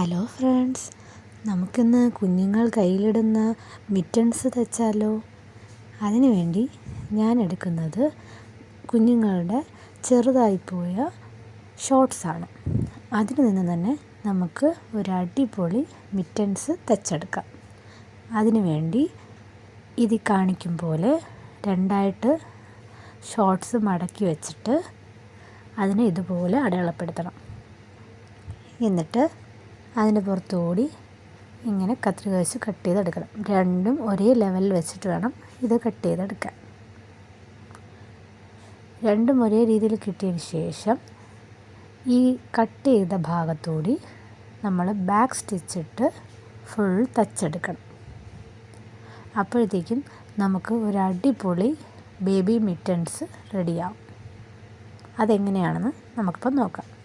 Hello friends നമുക്കിന്ന് കുഞ്ഞുങ്ങൾ കയ്യിലിടുന്ന mittens തച്ചാലോ? അതിനുവേണ്ടി ഞാൻ എടുക്കുന്നത് കുഞ്ഞുങ്ങളുടെ ചെറുതായിപ്പോയ ഷോർട്സാണ് അതിൽ നിന്ന് തന്നെ നമുക്ക് ഒരു അടിപൊളി മിറ്റൻസ് തച്ചെടുക്കാം. അതിനുവേണ്ടി ഇത് കാണിക്കും പോലെ രണ്ടായിട്ട് ഷോർട്സ് മടക്കി വെച്ചിട്ട് അതിനെ ഇതുപോലെ അടയാളപ്പെടുത്തണം. എന്നിട്ട് അതിന്റെ പുറത്തുകൂടി ഇങ്ങനെ കത്രിക വെച്ച് കട്ട് ചെയ്തെടുക്കണം. രണ്ടും ഒരേ ലെവലിൽ വെച്ചിട്ട് വേണം ഇത് കട്ട് ചെയ്തെടുക്കാൻ. രണ്ടും ഒരേ രീതിയിൽ കിട്ടിയതിന് ശേഷം ഈ കട്ട് ചെയ്ത ഭാഗത്തുകൂടി നമ്മൾ ബാക്ക് സ്റ്റിച്ചിട്ട് ഫുൾ തച്ചെടുക്കണം അപ്പോഴത്തേക്കും നമുക്ക് ഒരു അടിപൊളി ബേബി മിറ്റൻസ് റെഡിയാവും അതെങ്ങനെയാണെന്ന് നമുക്കിപ്പോൾ നോക്കാം.